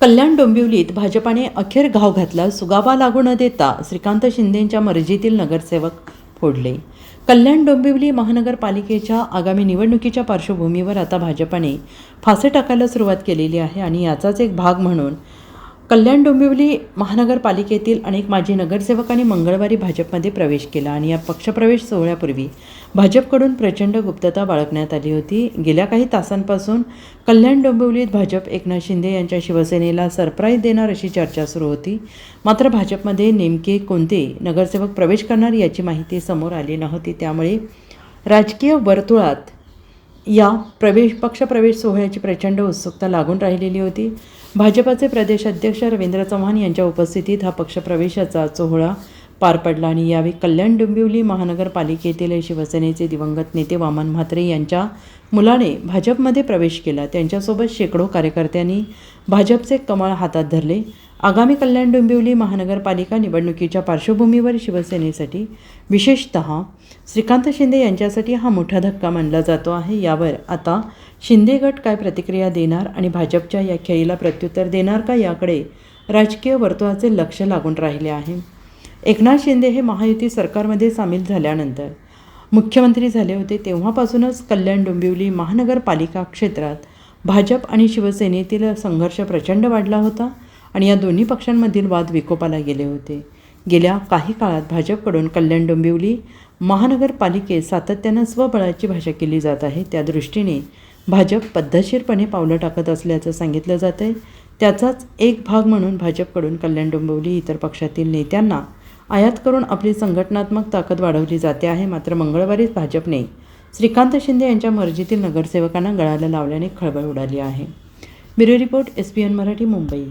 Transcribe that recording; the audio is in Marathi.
कल्याण डोंबिवलीत भाजपाने अखेर घाव घातला सुगावा लागू न देता श्रीकांत शिंदेंच्या मर्जीतील नगरसेवक फोडले. कल्याण डोंबिवली महानगरपालिकेच्या आगामी निवडणुकीच्या पार्श्वभूमीवर आता भाजपाने फासे टाकायला सुरुवात केलेली आहे आणि याचाच एक भाग म्हणून कल्याण डोंबिवली महानगरपालिकेतील अनेक माजी नगरसेवकांनी मंगळवारी भाजपमध्ये प्रवेश केला आणि या पक्षप्रवेश सोहळ्यापूर्वी भाजपकडून प्रचंड गुप्तता बाळगण्यात आली होती. गेल्या काही तासांपासून कल्याण डोंबिवलीत भाजप एकनाथ शिंदे यांच्या शिवसेनेला सरप्राईज देणार अशी चर्चा सुरू होती. मात्र भाजपमध्ये नेमके कोणते नगरसेवक प्रवेश करणार याची माहिती समोर आली नव्हती. त्यामुळे राजकीय वर्तुळात या प्रवेश पक्षप्रवेश सोहळ्याची प्रचंड उत्सुकता लागून राहिलेली होती. भाजपाचे प्रदेश अध्यक्ष रवींद्र चव्हाण यांच्या उपस्थितीत हा पक्षप्रवेशाचा सोहळा पार पडला आणि यावेळी कल्याण डोंबिवली महानगरपालिकेतील शिवसेनेचे दिवंगत नेते वामन म्हात्रे यांच्या मुलाने भाजपमध्ये प्रवेश केला. त्यांच्यासोबत शेकडो कार्यकर्त्यांनी भाजपचे कमळ हातात धरले. आगामी कल्याण डोंबिवली महानगरपालिका निवडणुकीच्या पार्श्वभूमीवर शिवसेनेसाठी विशेषतः श्रीकांत शिंदे यांच्यासाठी हा मोठा धक्का मानला जातो आहे. यावर आता शिंदे गट काय प्रतिक्रिया देणार आणि भाजपच्या या खेळीला प्रत्युत्तर देणार का याकडे राजकीय वर्तुळाचे लक्ष लागून राहिले आहे. एकनाथ शिंदे हे महायुती सरकारमध्ये सामील झाल्यानंतर मुख्यमंत्री झाले होते तेव्हापासूनच कल्याण डोंबिवली महानगरपालिका क्षेत्रात भाजप आणि शिवसेनेतील संघर्ष प्रचंड वाढला होता आणि या दोन्ही पक्षांमधील वाद विकोपाला गेले होते. गेल्या काही काळात भाजपकडून कल्याण डोंबिवली महानगरपालिकेत सातत्यानं स्वबळाची भाषा केली जात आहे. त्या दृष्टीने भाजप पद्धतशीरपणे पावलं टाकत असल्याचं सांगितलं जात आहे त्याचाच एक भाग म्हणून भाजपकडून कल्याण डोंबिवली इतर पक्षातील नेत्यांना आयात करून आपली संघटनात्मक ताकद वाढवली जाते आहे मात्र मंगळवारीच भाजपने श्रीकांत शिंदे यांच्या मर्जीतील नगरसेवकांना गळाला लावल्याने खळबळ उडाली आहे. Bureau report S P N Marathi Mumbai.